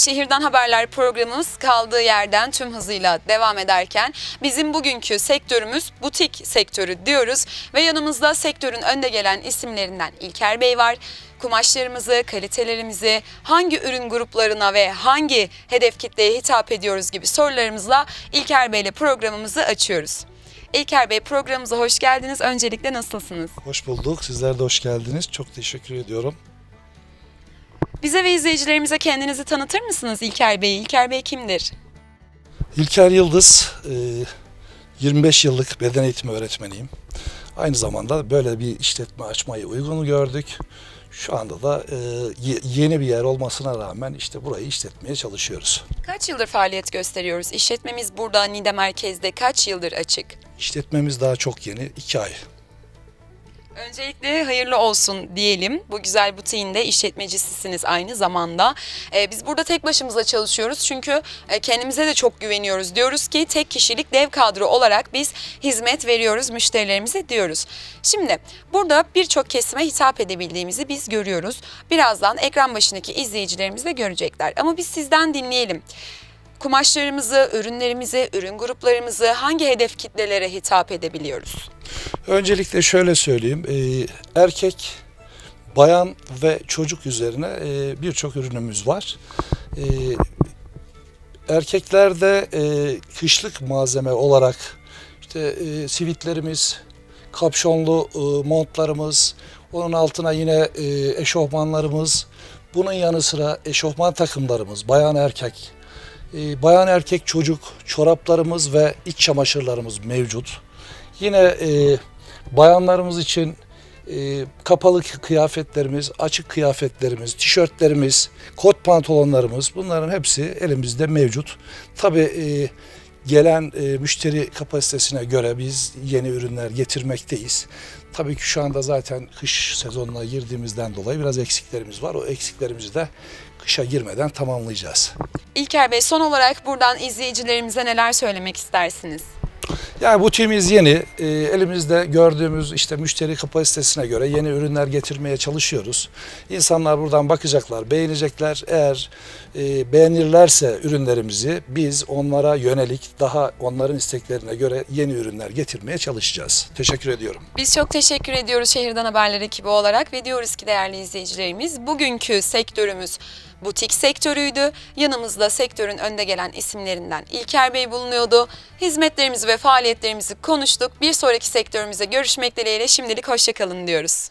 Şehirden Haberler programımız kaldığı yerden tüm hızıyla devam ederken bizim bugünkü sektörümüz butik sektörü diyoruz ve yanımızda sektörün önde gelen isimlerinden İlker Bey var. Kumaşlarımızı, kalitelerimizi, hangi ürün gruplarına ve hangi hedef kitleye hitap ediyoruz gibi sorularımızla İlker Bey ile programımızı açıyoruz. İlker Bey programımıza hoş geldiniz. Öncelikle nasılsınız? Hoş bulduk. Sizler de hoş geldiniz. Çok teşekkür ediyorum. Bize ve izleyicilerimize kendinizi tanıtır mısınız İlker Bey? İlker Bey kimdir? İlker Yıldız, e, 25 yıllık beden eğitimi öğretmeniyim. Aynı zamanda böyle bir işletme açmayı uygun gördük. Şu anda da e, ye- yeni bir yer olmasına rağmen işte burayı işletmeye çalışıyoruz. Kaç yıldır faaliyet gösteriyoruz? İşletmemiz burada Nide Merkez'de kaç yıldır açık? İşletmemiz daha çok yeni, 2 ay. Öncelikle hayırlı olsun diyelim. Bu güzel butiğin de işletmecisisiniz aynı zamanda. Ee, biz burada tek başımıza çalışıyoruz çünkü e, kendimize de çok güveniyoruz. Diyoruz ki tek kişilik dev kadro olarak biz hizmet veriyoruz müşterilerimize diyoruz. Şimdi burada birçok kesime hitap edebildiğimizi biz görüyoruz. Birazdan ekran başındaki izleyicilerimiz de görecekler. Ama biz sizden dinleyelim. Kumaşlarımızı, ürünlerimizi, ürün gruplarımızı hangi hedef kitlelere hitap edebiliyoruz? Öncelikle şöyle söyleyeyim. e, erkek, bayan ve çocuk üzerine e, birçok ürünümüz var. E, erkeklerde e, kışlık malzeme olarak işte e, sivitlerimiz, kapşonlu e, montlarımız, onun altına yine e, eşofmanlarımız, bunun yanı sıra eşofman takımlarımız, bayan erkek, e, bayan erkek çocuk çoraplarımız ve iç çamaşırlarımız mevcut. Yine e, bayanlarımız için e, kapalı kıyafetlerimiz, açık kıyafetlerimiz, tişörtlerimiz, kot pantolonlarımız bunların hepsi elimizde mevcut. Tabii e, gelen e, müşteri kapasitesine göre biz yeni ürünler getirmekteyiz. Tabii ki şu anda zaten kış sezonuna girdiğimizden dolayı biraz eksiklerimiz var. O eksiklerimizi de kışa girmeden tamamlayacağız. İlker Bey son olarak buradan izleyicilerimize neler söylemek istersiniz? Yani butiğimiz yeni. Ee, elimizde gördüğümüz işte müşteri kapasitesine göre yeni ürünler getirmeye çalışıyoruz. İnsanlar buradan bakacaklar, beğenecekler. Eğer e, beğenirlerse ürünlerimizi biz onlara yönelik daha onların isteklerine göre yeni ürünler getirmeye çalışacağız. Teşekkür ediyorum. Biz çok teşekkür ediyoruz Şehirden Haberler ekibi olarak ve diyoruz ki değerli izleyicilerimiz bugünkü sektörümüz butik sektörüydü. Yanımızda sektörün önde gelen isimlerinden İlker Bey bulunuyordu. Hizmetlerimizi ve faaliyetlerimizi konuştuk. Bir sonraki sektörümüze görüşmek dileğiyle şimdilik hoşçakalın diyoruz.